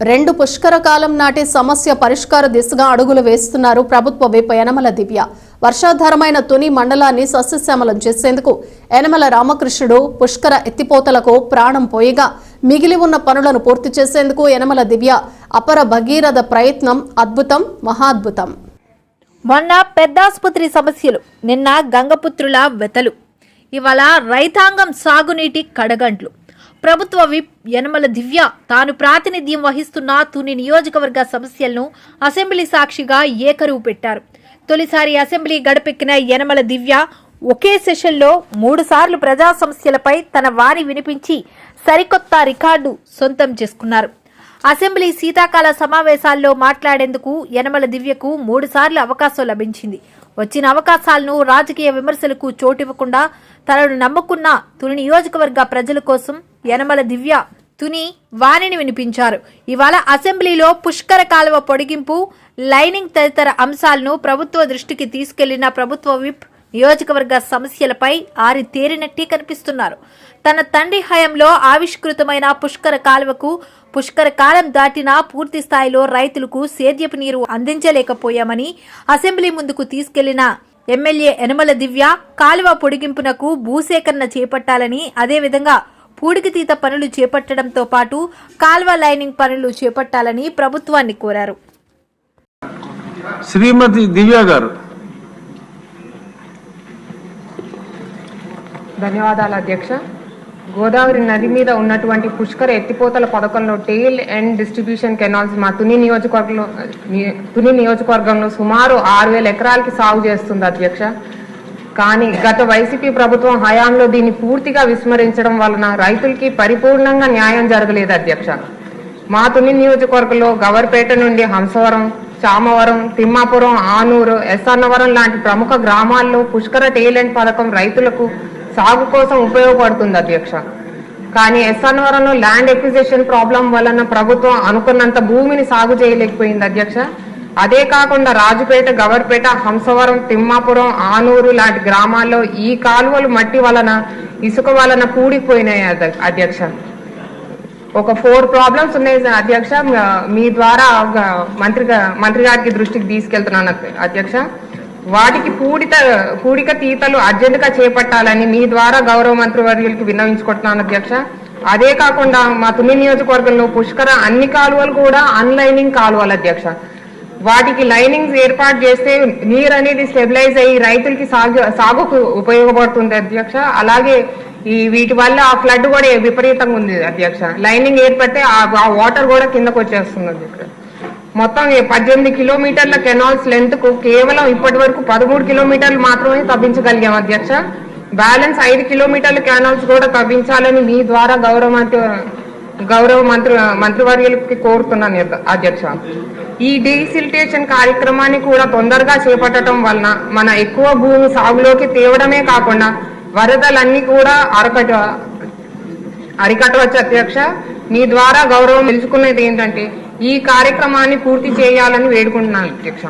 రెండు పుష్కర కాలం నాటి సమస్య పరిష్కార దిశగా అడుగులు వేస్తున్నారు ప్రభుత్వ విప్ యనమల దివ్య. వర్షాధారమైన తుని మండలాన్ని సస్యశ్యామలం చేసేందుకు యనమల రామకృష్ణుడు పుష్కర ఎత్తిపోతలకు ప్రాణం పోయిగా మిగిలి ఉన్న పనులను పూర్తి చేసేందుకు యనమల దివ్య అపర భగీరథ ప్రయత్నం అద్భుతం మహాద్భుతం. మొన్న పెద్దాసుపత్రి సమస్యలు నిన్న గంగపుత్రుల వెతలు. ఇవాళ రైతాంగం సాగునీటి కడగంట్లు ప్రభుత్వ విప్ యనమల దివ్య తాను ప్రాతినిధ్యం వహిస్తున్న తుని నియోజకవర్గ సమస్యలను అసెంబ్లీ సాక్షిగా ఏకరువు పెట్టారు. తొలిసారి అసెంబ్లీ గడపెక్కిన యనమల దివ్య ఒకే సెషన్లో మూడు సార్లు ప్రజా సమస్యలపై తన వారి వినిపించి సరికొత్త రికార్డు సొంతం చేసుకున్నారు. అసెంబ్లీ శీతాకాల సమావేశాల్లో మాట్లాడేందుకు యనమల దివ్యకు మూడుసార్లు అవకాశం లభించింది. వచ్చిన అవకాశాలను రాజకీయ విమర్శలకు చోటివ్వకుండా తనను నమ్ముకున్న తుని నియోజకవర్గ ప్రజల కోసం యనమల దివ్య తుని వాణిని వినిపించారు. ఇవాళ అసెంబ్లీలో పుష్కర కాలువ పొడిగింపు లైనింగ్ తదితర అంశాలను ప్రభుత్వ దృష్టికి తీసుకెళ్ళిన ప్రభుత్వ విప్ నియోజకవర్గ సమస్యలపై ఆరి తేరినట్టే కనిపిస్తున్నారు. తన తండ్రి హయంలో ఆవిష్కృతమైన పుష్కర కాలువకు పుష్కర కాలం దాటినా పూర్తి స్థాయిలో రైతులకు సేద్యపు నీరు అందించలేకపోయామని అసెంబ్లీ ముందుకు తీసుకెళ్ళిన ఎమ్మెల్యే యనమల దివ్య కాలువ పొడిగింపునకు భూసేకరణ చేపట్టాలని అదేవిధంగా పూడికితీత పనులు చేపట్టడంతో పాటు కాల్వ లైనింగ్ పనులు చేపట్టాలని ప్రభుత్వాన్ని కోరారు. శ్రీమతి దివ్య గారు. ధన్యవాదాలు అధ్యక్ష. గోదావరి నది మీద ఉన్నటువంటి పుష్కర ఎత్తిపోతల పథకంలో టెయిల్ అండ్ డిస్ట్రిబ్యూషన్ కెనాల్స్ మా తుని నియోజకవర్గంలో తుని నియోజకవర్గంలో సుమారు ఆరు వేల ఎకరాలకి సాగు చేస్తుంది అధ్యక్ష. కానీ గత వైసీపీ ప్రభుత్వం హయాంలో దీన్ని పూర్తిగా విస్మరించడం వలన రైతులకి పరిపూర్ణంగా న్యాయం జరగలేదు అధ్యక్ష. మా తుని నియోజకవర్గంలో గవర్పేట నుండి హంసవరం చామవరం తిమ్మాపురం ఆనూరు ఎస్ఆర్నవరం లాంటి ప్రముఖ గ్రామాల్లో పుష్కర టేలెంట్ పథకం రైతులకు సాగు కోసం ఉపయోగపడుతుంది అధ్యక్ష. కానీ ఎస్ఆర్నవరంలో ల్యాండ్ ఎక్విజిషన్ ప్రాబ్లం వలన ప్రభుత్వం అనుకున్నంత భూమిని సాగు చేయలేకపోయింది అధ్యక్ష. అదే కాకుండా రాజుపేట గవర్పేట హంసవరం తిమ్మాపురం ఆనూరు లాంటి గ్రామాల్లో ఈ కాలువలు మట్టి వలన ఇసుక వలన కూడిపోయినాయి అధ్యక్ష. ఒక ఫోర్ ప్రాబ్లమ్స్ ఉన్నాయి అధ్యక్ష. మీ ద్వారా మంత్రి మంత్రి గారికి దృష్టికి తీసుకెళ్తున్నాను అధ్యక్ష. వాటికి పూడిత పూడిక తీతలు అర్జెంటుగా చేపట్టాలని మీ ద్వారా గౌరవ మంత్రి వర్యులకి విన్నవించుకుంటున్నాను అధ్యక్ష. అదే కాకుండా మా తుని నియోజకవర్గంలో పుష్కర అన్ని కాలువలు కూడా అన్లైనింగ్ కాలువలు అధ్యక్ష. వాటికి లైనింగ్స్ ఏర్పాటు చేస్తే నీరు అనేది స్టెబిలైజ్ అయ్యి రైతులకి సాగు సాగుకు ఉపయోగపడుతుంది అధ్యక్ష. అలాగే ఈ వీటి వల్ల ఆ ఫ్లడ్ కూడా విపరీతంగా ఉంది అధ్యక్ష. లైనింగ్ ఏర్పడితే ఆ ఆ వాటర్ కూడా కిందకు వచ్చేస్తుంది అధ్యక్ష. మొత్తం పద్దెనిమిది కిలోమీటర్ల కెనాల్స్ లెంత్కు కేవలం ఇప్పటి వరకు పదమూడు కిలోమీటర్లు మాత్రమే తవ్వించగలిగాం అధ్యక్ష. బ్యాలెన్స్ ఐదు కిలోమీటర్ల కెనాల్స్ కూడా తవ్వించాలని మీ ద్వారా గౌరవ మంత్రి గౌరవ మంత్రి మంత్రివర్యులకి కోరుతున్నాను అధ్య- అధ్యక్ష ఈ డీసిల్టేషన్ కార్యక్రమాన్ని కూడా తొందరగా చేపట్టడం వలన మన ఎక్కువ భూమి సాగులోకి తేవడమే కాకుండా వరదలన్నీ కూడా అరకట అరికట్టవచ్చు అధ్యక్ష. మీ ద్వారా గౌరవం తెలుసుకునేది ఏంటంటే ఈ కార్యక్రమాన్ని పూర్తి చేయాలని వేడుకుంటున్నాను. అధ్యక్ష